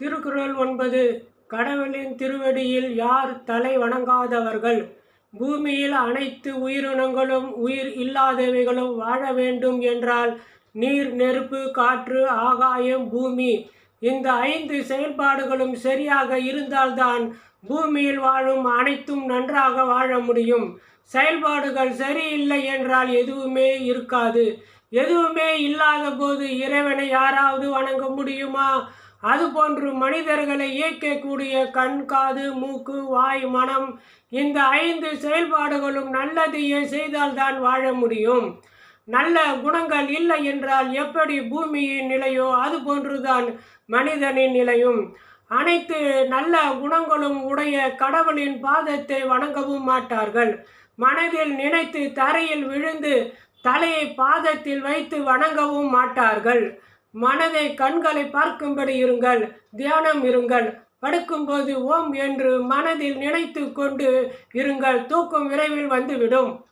திருக்குறள் ஒன்பது கடவுளின் திருவடியில் யார் தலை வணங்காதவர்கள்? பூமியில் அனைத்து உயிரினங்களும் உயிர் இல்லாதவைகளும் வாழ வேண்டும் என்றால் நீர் நெருப்பு காற்று ஆகாயம் பூமி இந்த ஐந்து செயல்பாடுகளும் சரியாக இருந்தால்தான் பூமியில் வாழும் அனைத்தும் நன்றாக வாழ முடியும். செயல்பாடுகள் சரியில்லை என்றால் எதுவுமே இருக்காது. எதுவுமே இல்லாத போது இறைவனை யாராவது வணங்க முடியுமா? அதுபோன்று மனிதர்களை இயக்கக்கூடிய கண் காது மூக்கு வாய் மனம் இந்த ஐந்து செயல்பாடுகளும் நல்லதையே செய்தால்தான் வாழ முடியும். நல்ல குணங்கள் இல்லை என்றால் எப்படி பூமியின் நிலையோ அது போன்றுதான் மனிதனின் நிலையும். அனைத்து நல்ல குணங்களும் உடைய கடவுளின் பாதத்தை வணங்கவும் மாட்டார்கள். மனதில் நினைத்து தரையில் விழுந்து தலையை பாதத்தில் வைத்து வணங்கவும் மாட்டார்கள். மனதை கண்களை பார்க்கும்படி இருங்கள் தியானம் இருங்கள் படுக்கும்போது ஓம் என்று மனதில் நினைத்து கொண்டு இருங்கள். தூக்கம் விரைவில் வந்துவிடும்.